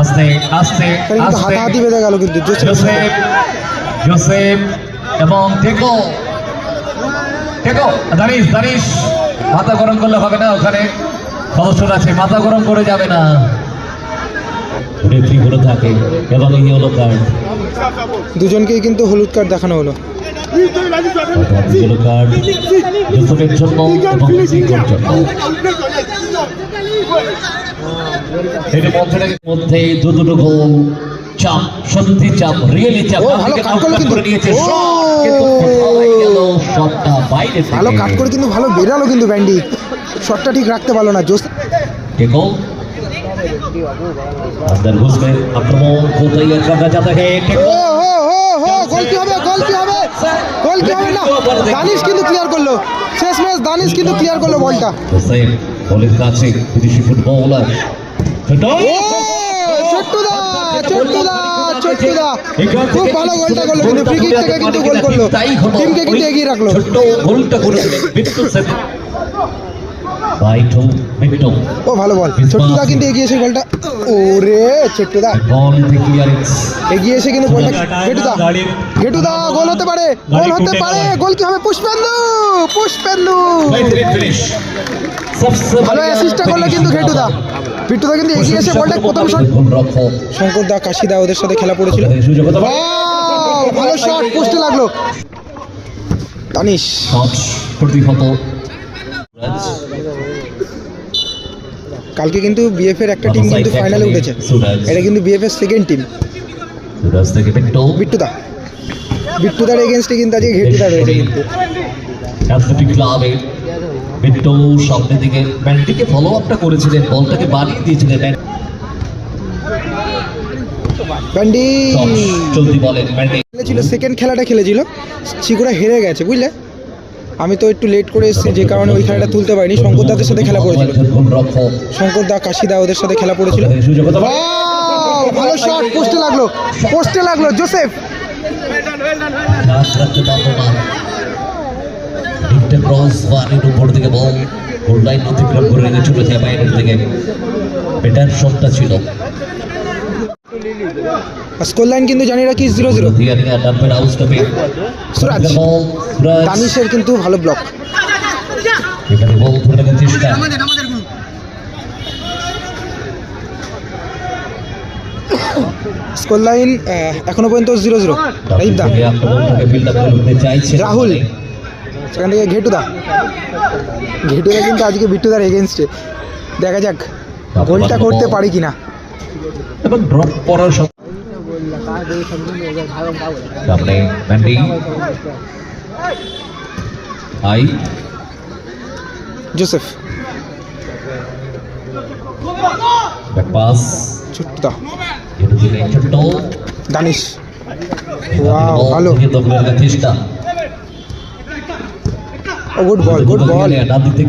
আস্তে আস্তে আস্তে। হাতাহাতি বেঁধে গেল কিন্তু জোসেফ জোসেফ এবং টেকো টেকো দানিশ দানিশ মাথা গরম করলে হবে না ওখানে। সদস্যরা আছে মাথা গরম করে যাবে না। রেফরি করে থাকে এবং ইয়েলো কার্ড দুজনকেই কিন্তু হলুদ কার্ড দেখানো হলো। ইয়েলো কার্ড জোসেফের জন্য এবং জন্য। এই মঞ্চটার মধ্যে দু দুটো গোল চাপ সত্যি চাপ রিয়েলি চাপ ও, ভালো দিকে কাট করলো আউটলাইন কিন্তু। করে নিয়েছে ও। শট কিন্তু কোথাও হয়ে গেল শটটা বাইরে থেকে ভালো কাট করে কিন্তু ভালো বেরালো কিন্তু ব্যান্ডি শটটা ঠিক রাখতে পারলো না জোস টেকো अंदर घुसकर आक्रमण को तैयार करना चाहता है ও टेको হো হো হো গোল কি হবে গোল কি হবে গোল কি হবে না দানিশ কিন্তু ক্লিয়ার করলো শেষ ম্যাচ দানিশ কিন্তু ক্লিয়ার করলো বলটা হোসেন বলের কাছে বিদেশি ফুটবলার। ছোট ও ছোট্টুদা ছোট্টুদা ছোট্টুদা খুব ভালো গোলটা করল কিন্তু ফ্রি কিক থেকে কিন্তু গোল করল। টিমকে কিন্তু এগিয়ে রাখল। ছোট্ট গোলটা করে দিলেন বিট্টু সেন বাইটু বিট্টু ও ভালো বল। ছোট্টুদা কিন্তু এগিয়ে এসে গোলটা ওরে ছোট্টুদা। এগিয়ে এসে কিন্তু গোলটা ঘেটুদা। ঘেটুদা গোল হতে পারে। গোল হতে পারে। গোল। কি হবে? পুষ্পেন্দু! পুষ্পেন্দু! ভালো অ্যাসিস্টটা করল কিন্তু ঘেটুদা। বিট্টুদা কিন্তু এগিয়ে এসে বলটা প্রথম শট গোলরক্ষক শঙ্কর দা কাশিদা ওদের সাথে খেলা পড়েছিল। ভালো শট পোস্টে লাগল। তানিশ। প্রতিহত। রাজ কালকে কিন্তু বিএফ এর একটা টিম কিন্তু ফাইনালে উঠেছে। এটা কিন্তু বিএফ এর সেকেন্ড টিম বিট্টু বিট্টুদা। বিট্টুদার এগেনস্টে কিন্তু আজকে ঘেটুদা রয়েছে কিন্তু। অ্যাথলেটিক ক্লাবে বিট্টু সামনের দিকে ফলো আপটা করেছিলেন বলটাকে বাড়িয়ে দিয়েছিলেন ব্যান্ড সেকেন্ড খেলাটা খেলেছিল। চিকুরা হেরে গেছে বুঝলে? আমি তো একটু লেট করে এসেছি যে কারণে ওই খেলাটা তুলতে পারিনি। শঙ্কর দাদের সাথে খেলা পড়েছিল শঙ্কর দা কাশিদা ওদের সাথে খেলা পড়েছিল Wow, ভালো শট পোস্টে লাগল। পোস্টে লাগল জোসেফ ক্রস উপর থেকে বল গোল লাইন অতিক্রম করে নিয়ে চলে বাইরের থেকে বেটার শটটা ছিল। স্কোর লাইন কিন্তু জানি রাখি জিরো জিরো সুরাজ, তানিশের কিন্তু ভালো ব্লক স্কোর লাইন এখনও পর্যন্ত জিরো জিরো রাইট দা। থেকে আক্রমণটাকে build up করতে চাইছে রাহুল, সেখান থেকে ঘেটুদা। ঘেটুদা কিন্তু আজকে বিট্টুদার এগেনস্টে দেখা যাক গোলটা করতে পারি কিনা। এবং ড্রপ করার সামনে ব্যান্ডি। আই। জোসেফ। পাস ছোট্ট দানিশ। Wow, ভালো। চেষ্টা। Good ball good ball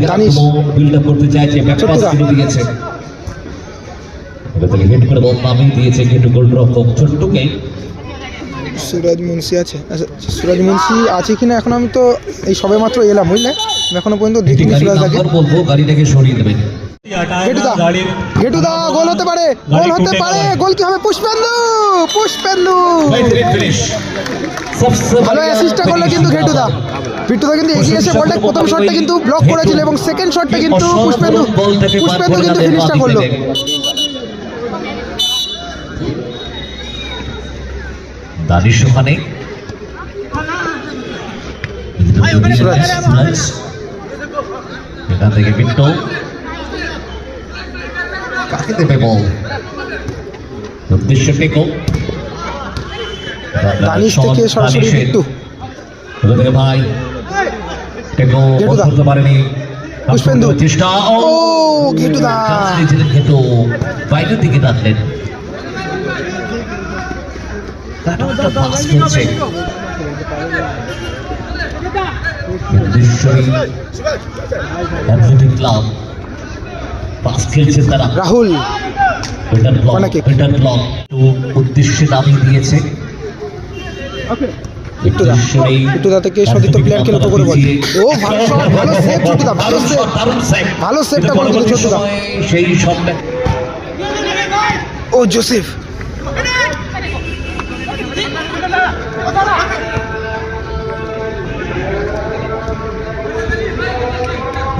Danish. Build up করতে চাইছে। Back pass. দিয়েছে। হেড করে বল দিয়েছে কিন্তু গোলরক্ষক ছোট্টকে। সুরজ মুন্সি আছে। আচ্ছা, সুরজ মুন্সি আছে কিনা? এখন আমি তো এই সবে মাত্র এলাম বুঝলে? এখনও পর্যন্ত দেখিনি সুরজ দাকে বলব গাড়িটাকে সরিয়ে দেবেন। ঘেটুদা ঘেটুদা গোল হতে পারে গোল হতে পারে গোল। কি হবে? পুষ্পেন্দু পুষ্পেন্দু ভালো অ্যাসিস্টটা করল কিন্তু ঘেটুদা বিট্টুদা কিন্তু এগিয়ে এসে বলটা প্রথম শটটা কিন্তু ব্লক করেছিল এবং সেকেন্ড শটটা কিন্তু পুষ্পেন্দু পুষ্পেন্দু কিন্তু ফিনিশটা করল। দানিশ ওখানে। এখান থেকে বিট্টু কাকে দেবে বল উদ্দেশ্য টেকো দানিশ থেকে সরাসরি বিট্টু ওখান ভাই টেকো। করতে পারেনি। পুষ্পেন্দু। চেষ্টা ও গেটুদা। চান্স দিয়েছিলেন বাইরের দিকে রাখলেন কাটাটা পাস করছে নিশ্চয়ই অ্যাথলেটিক ক্লাব পাস খেলছে তারা Rahul better block. Better block উদ্দেশ্যে নামিয়ে দিয়েছে বিট্টুদা থেকে সতীর্থ প্লেয়ারকে লক্ষ্য করে বল। ও ভালো ভালো সেভ ছোটুদা ভালো সেভ ভালো সেভটা করল কিন্তু সেই শটটা ও জোসেফ।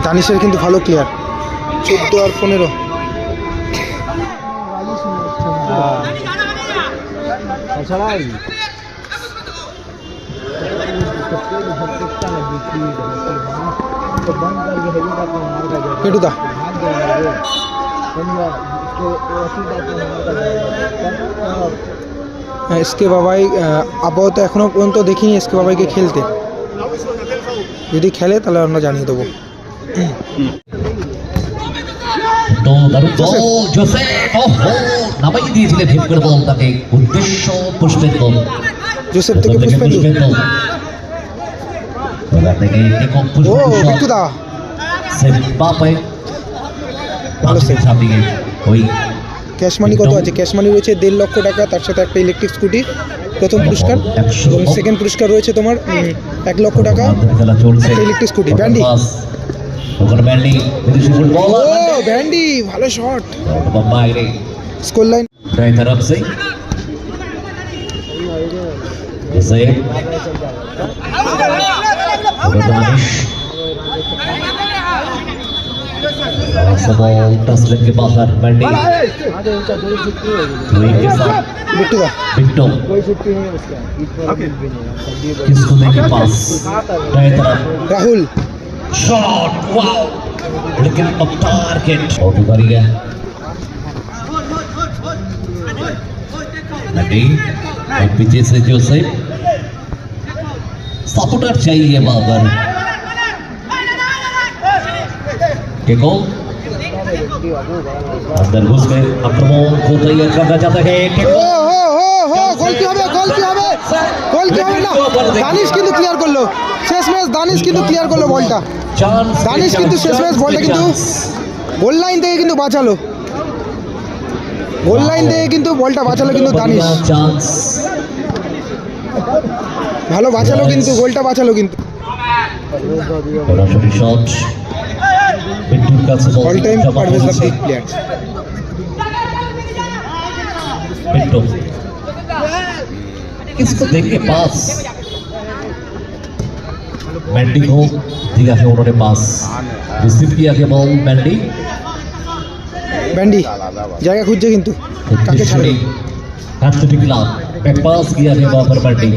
দানিশের কিন্তু ভালো ক্লিয়ার চোদ্দ আর পনেরো। পেটুদা। এসকে বাবাই আপাতত এখনও পর্যন্ত দেখিনি এসকে বাবাইকে খেলতে। যদি খেলে তাহলে আমরা জানিয়ে দেবো। দারুণ বল জোসেফ ওহো নামাই দিয়েছিলেন হিট বল তাকে। উদ্দেশ্য পুষ্পের বল। জোসেফ থেকে পুষ্পেন্দু বল। এবার থেকে টেকঅফ ও পুষ্পেন্দু বিট্টুদা সেভ বাপে ভালো save। সামনে ওই ক্যাশ মানি কত আছে? ক্যাশ মানি রয়েছে দেড় লক্ষ টাকা তার সাথে একটা ইলেকট্রিক স্কুটি প্রথম পুরস্কার। এবং সেকেন্ড পুরস্কার রয়েছে তোমার এক লক্ষ টাকা electric scooty, Bandy. পাস। ওখানে ব্যান্ডি বিদেশি ও ফুটবলার ব্যান্ডি ভালো শট और বাইরে স্কোর লাইন दाएं तरफ से जैसे दानिश बॉल टच लेग के बाहर बैंडी लुई के साथ বিট্টুদা बिट्टो किसको देंगे पास दाएं तरफ রাহুল शॉट वाओ लेकिन अब टारगेट और उधर गया नडी और पीछे से जोसेफ सपोर्टर चाहिए बाबर टेको अंदर घुस गए आक्रमण को तैयार करना चाहते हैं ও टेको হো হো হো গোল কি হবে গোল কি হবে গোল কি হবে না দানিশ কিন্তু ক্লিয়ার করলো শেষমেশ দানিশ কিন্তু ক্লিয়ার করল বলটা। দানিশ কিন্তু শেষমেশ বলটা কিন্তু গোল লাইন থেকে কিন্তু বাঁচালো। গোল লাইন থেকে কিন্তু বলটা বাঁচালো কিন্তু দানিশ। ভালো বাঁচালো কিন্তু গোলটা বাঁচালো কিন্তু। অল मैंडी को दिया है उन्होंने पास रिसीव किया है बॉल मैंडी ব্যান্ডি জায়গা খুঁজছে কিন্তু কাকে ছাড়বে एथलेटिक क्लब बैक पास किया है वहां पर मैंडी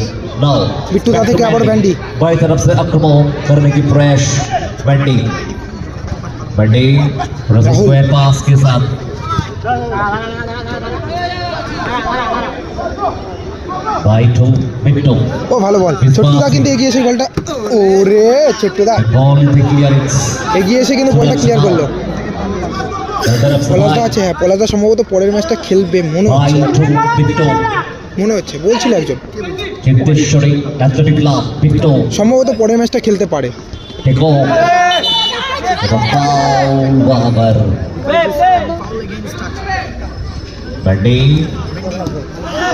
नाउ बिट्टू दा থেকে আবার ব্যান্ডি। बाई तरफ से आक्रमण करने की प्रयास मैंडी मैंडी राहुल। स्क्वायर पास के साथ बाई टू बिट्टू ও ভালো বল। ছোট্টুদা কিন্তু এগিয়ে এসে বলটা ওরে ছোট্টুদা। এগিয়ে এসে কিন্তু বলটা ক্লিয়ার করল। পলাদা আছে হ্যাঁ পলাদা সম্ভবত পরের ম্যাচটা খেলবে মনে হচ্ছে। মনে হচ্ছে বলছিল একজন। সম্ভবত পরের ম্যাচটা খেলতে পারে। ব্যাটিং फाउल वहां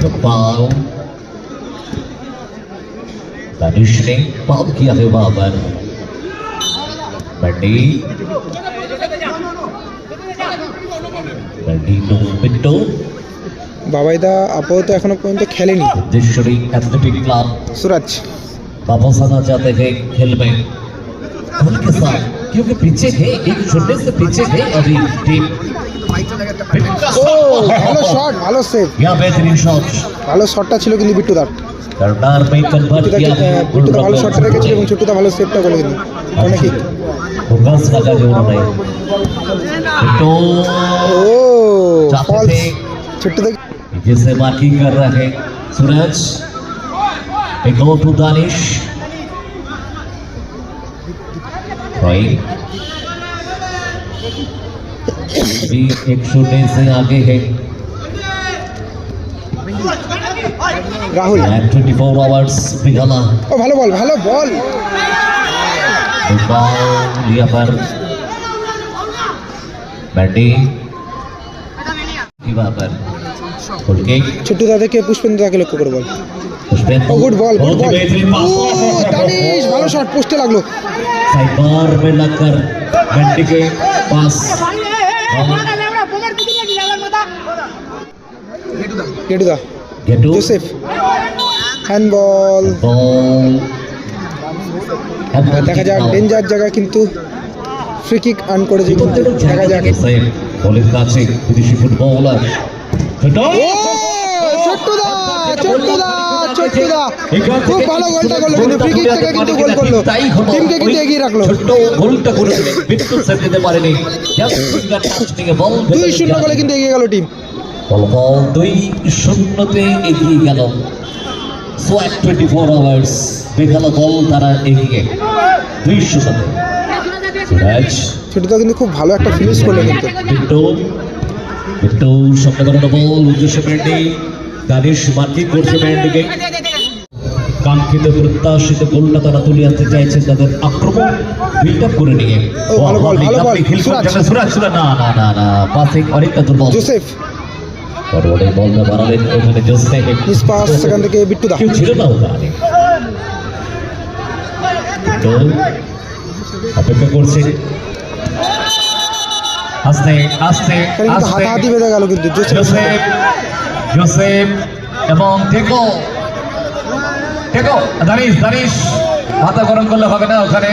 chance. The foul. Danish ने फाउल किया है वहां पर बंडी बंडी टू बिट्टू বাবাইদা আপাতত এখনো পর্যন্ত খেলেনি सिद्धेश्वरी एथलेटिक क्लब সুরাজ वापस आना चाहते हैं खेल में गोल के साथ क्योंकि पीछे है एक छोटे से पीछे है अभी टीम ও ভালো শট ভালো সেভ यहाँ बेहतरीन शॉट ভালো শটটা ছিল কিন্তু বিট্টুদার करनार में कन्वर्ट বিট্টুদা किया আহ, বিট্টুদা ভালো শটটা রেখেছিল এবং ছোট্টুদা ভালো সেভটা করলো কিন্তু অনেক কিক फोकस लगा जो उन्होंने तो ও चाहते ফলস थे ছোট্টুদা जिसे मार्किंग कर रहे हैं सूरज एक गो टू दानिश रॉय भी एक शून्य से आगे है রাহুল and 24 hours बिगला ও ভালো বল ভালো বল बॉल लिया पर बैटी की वहां पर फुल किक ছোট্টুদা থেকে পুষ্পেন্দু তাকে লক্ষ্য করে বল उसमें ও গুড বল গুড बहुत ही বল बेहतरीन ও দানিশ ভালো শট পোস্টে লাগলো साइबार में लगकर घंटी के पास গেটুদা জোসেফ। হ্যান্ডবল। হ্যাঁ, দেখা যাক ডেঞ্জার জায়গা কিন্তু ফ্রি কিক আর্ন করেছে দেখা যাক। বলের কাছে বিদেশি ফুটবলার। ছোট্টদা হ্যাঁ, ছোট্টদা। খুব ভালো গোলটা করল কিন্তু ফ্রি কিক থেকে কিন্তু গোল করল। টিমকে কিন্তু এগিয়ে রাখল। ছোট্ট গোলটা করে বিদ্যুৎ সেভ দিতে পারেনি। জাস্ট টাচ থেকে বল দুই শূন্য গোলে কিন্তু এগিয়ে গেল টিম বল বল দুই শূন্যতে এগিয়ে গেল। সোয়াক টোয়েন্টি ফোর আওয়ার্স তারা এগিয়ে। দুই শূন্যতে। সুরাজ ছোট্টুদা কিন্তু খুব ভালো একটা ফিনিশ করল কিন্তু। বিট্টু বিট্টু সামনে বাড়ানো বল উদ্দেশ্য দানিশ মার্কিং করছে ব্যান্ডিকে। কাঙ্ক্ষিত প্রত্যাশিত গোলটা তারা তুলে আনতে চাইছেন তাদের আক্রমণ। বিল্ড আপ করে নিয়ে। না না না না পাসিং অনেকটা দুর্বল জোসেফ। ফরওয়ার্ডে বলটা বাড়ালেন ওখানে জোসেফ। পাস সেখান থেকে বিট্টুদা কেউ ছিল না ওখানে। তো অপেক্ষা করছে। আস্তে আস্তে এখানে আস্তে। হাতাহাতি বেঁধে গেল কিন্তু জোসেফ। জোসেফ এবং টেকো টেকো দানিশ দানিশ মাথা গরম করলে হবে না ওখানে?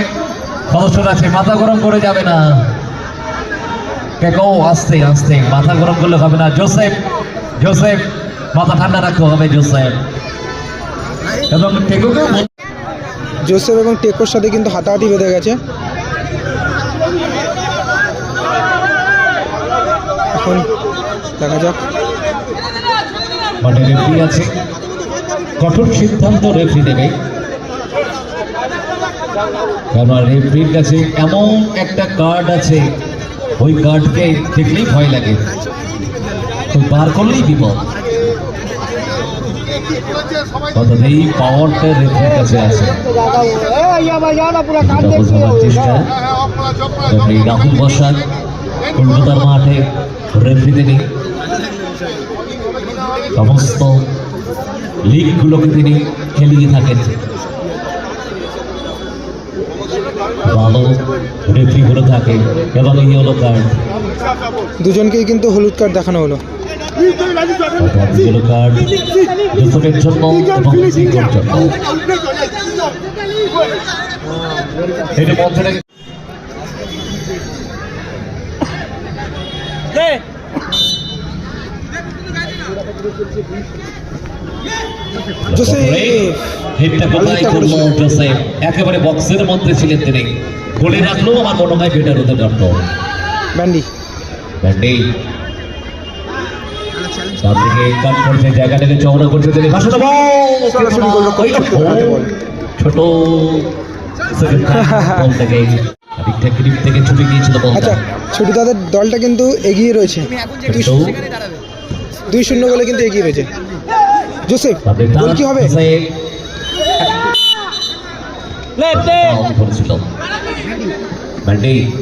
কৌশল আছে, মাথা গরম করে যাবে না। টেকো আস্তে আস্তে, মাথা গরম করলে হবে না। জোসেফ জোসেফ মাথা ঠান্ডা রাখতে হবে জোসেফ এবং টেকোকে জোসেফ এবং টেকোর সাথে কিন্তু হাতাহাতি বেঁধে গেছে। এখন দেখা যাক। মাঠে রেফরি আছে। কঠোর সিদ্ধান্ত রেফরি নেবে। কারণ রেফরির কাছে এমন একটা কার্ড আছে, ওই কার্ডকে দেখলেই ভয় লাগে। তো বার করলেই বিপদ। অর্থাৎ এই পাওয়ারটা রেফরির কাছে আছে। রাহুল বসাক কলকাতার মাঠে রেফরি তিনি সমস্ত লিগগুলোকে তিনি খেলিয়ে থাকেন। ভালো রেফরি করে থাকে এবং এই হলো কার্ড দুজনকেই কিন্তু হলুদ কার্ড দেখানো হলো। ইয়েলো কার্ড জোসেফের জন্য এবং জন্য এটা মধ্যে রেখে- জোসেফ হিটটা কোথায় হিটটা করল করেছিল। জোসেফ একেবারে বক্সের মধ্যে ছিলেন তিনি। গোলে রাখলেও আমার মনে হয় বেটার হতে পারতো ব্যান্ডি ব্যান্ডি তার থেকে কাট করছে জায়গাটাকে চওড়া করছে তিনি ভাষণ সরাসরি গোল রক্ষক ছোট্ট হাতে বল। ছোট second time বল থেকে। দিকটা গ্রিপ থেকে ছুটে গিয়েছিল আচ্ছা ছোটু তাদের দলটা কিন্তু এগিয়ে রয়েছে। দুই শূন্য গোলে কিন্তু এগিয়ে রয়েছে। জোসেফ গোল কি হবে?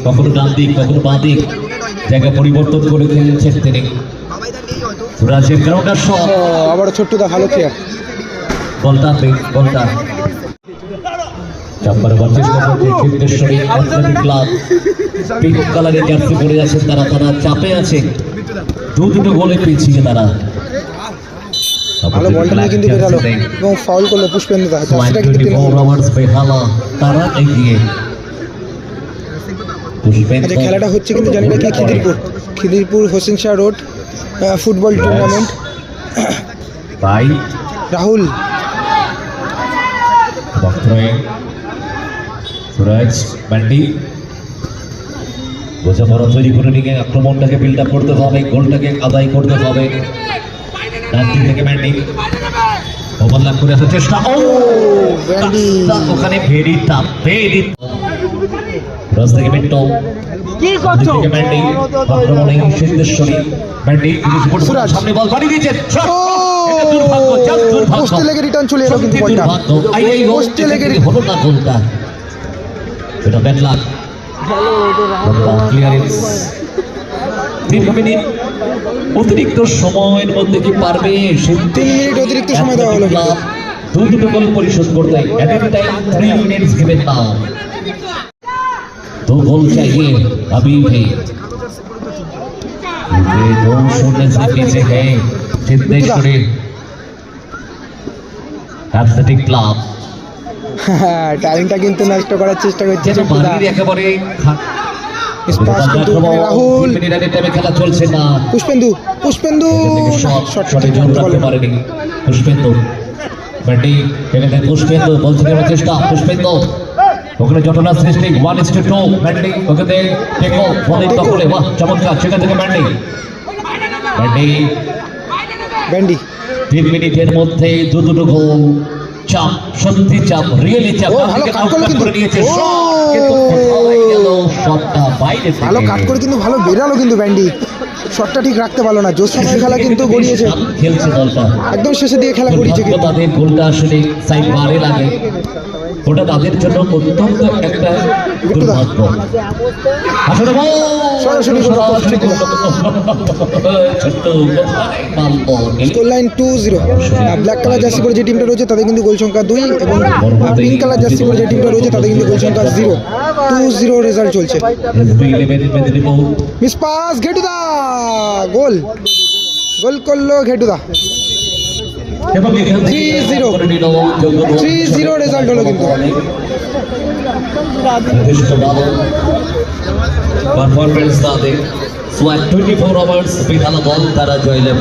কখনো ডান দিক কখনো বাঁ দিক। জায়গা পরিবর্তন করে খেলছেন তিনি। সুরাজের গ্রাউন্ডার শট ও, আবারও ছোট্টুদা ভালো প্লেয়ার বলটা বলটা। চাম্বার বার সিদ্ধেশ্বরী ক্লাব। পিঙ্ক কালারের জার্সি পরে আছেন তারা তারা চাপে আছে। দু দুটো গোলে পেয়েছিল তারা। ভালো বলটা নিয়ে কিন্তু বেরালো এবং ফাউল করল পুষ্পেন্দ্র দা। জার্সিটা কিন্তু তিন বেহালা। তারা এগিয়ে। আচ্ছা খেলাটা হচ্ছে কিন্তু জানি না কি Khidirpur. Khidirpur Hossain Shah road football tournament by. Rahul. Suraj বোঝাপড়া তৈরি করে নিয়ে আক্রমণটাকে বিল্ড আপ করতে হবে গোলটাকে আদায় করতে হবে। ডান দিক থেকে ব্যান্ডি ওভারল্যাপ করে আসার চেষ্টা। ও। ওখানে ভেরি থেকে মিন্টো কি আক্রমণে সিদ্ধেশ্বরী। সামনে বল বাড়ি এটা দুর্ভাগ্য জাস্ট দুর্ভাগ্য। পোস্টে লেগে রিটার্ন চলে এলো কিন্তু বলটা। দুর্ভাগ্য। এই এই পোস্টে লেগে হলো না গোলটা। এটা ব্যাড লাক ক্লিয়ারেন্স তিন মিনিট অতিরিক্ত সময়ের মধ্যে কি পারবে তিন মিনিট অতিরিক্ত সময় দেওয়া হলো কিন্তু। দু দুটো গোল পরিশোধ করতে at a time three minutes given now दो गोल चाहिए अभी भी ये दो शून्य से पीछे है सिद्धेश्वरी অ্যাথলেটিক club টাইমটা কিন্তু নষ্ট করার চেষ্টা করছে একেবারে স্পাস কিন্তু রাহুল। খেলা চলছে না। পুষ্পেন্দু পুষ্পেন্দু। শট পুষ্পেন্দু। ব্যাটি এখানে থেকে পুষ্পেন্দু বলছে করার চেষ্টা পুষ্পেন্দু। ওখানে জটনা সৃষ্টি ওয়ান ইস টু টু ব্যান্ডি ওখানে টেকো বলিং দখলে বাহ চমৎকার সেখান থেকে ব্যান্ডি ব্যান্ডি ব্যান্ডি। তিন মিনিটের মধ্যে দু দুটো গোল। চাপ সত্যি চাপ রিয়েলি চাপ। ভালো কাট করে নিয়েছে কিন্তু বাইরে ভালো কাট করে কিন্তু ভালো বেরালো কিন্তু ব্যান্ডি। শটটা ঠিক রাখতে পারল না জোস সময় খেলা কিন্তু গড়িয়েছে। খেলছে দলটা। একদম শেষে দিয়ে খেলা গড়িয়েছে কিন্তু। তাদের গোলটা আসলে সাইড বারে লাগে। ওটা তাদের জন্য অত্যন্ত একটা দুর্ভাগ্য। আসলে সরাসরি? Score line two zero black colour jersey পরে যে টিমটা রয়েছে তাদের কিন্তু গোল সংখ্যা দুই এবং পিঙ্ক কালার জার্সি পরে যে টিমটা রয়েছে তাদের কিন্তু গোল সংখ্যা জিরো টু জিরো রেজাল্ট চলছে। SB 11 মেদিনীপুর মিস পাস ঘেটুদা। গোল গোল করল ঘেটুদা। এবং এখান থেকে 3-0 করে নিল যোগ্য গোল। 3-0 রেজাল্ট হলো কিন্তু। যথেষ্ট ভালো পারফরমেন্স তাদের সোয়াট টোয়েন্টি ফোর আওয়ার্স বিধান বল, তারা জয়লাভ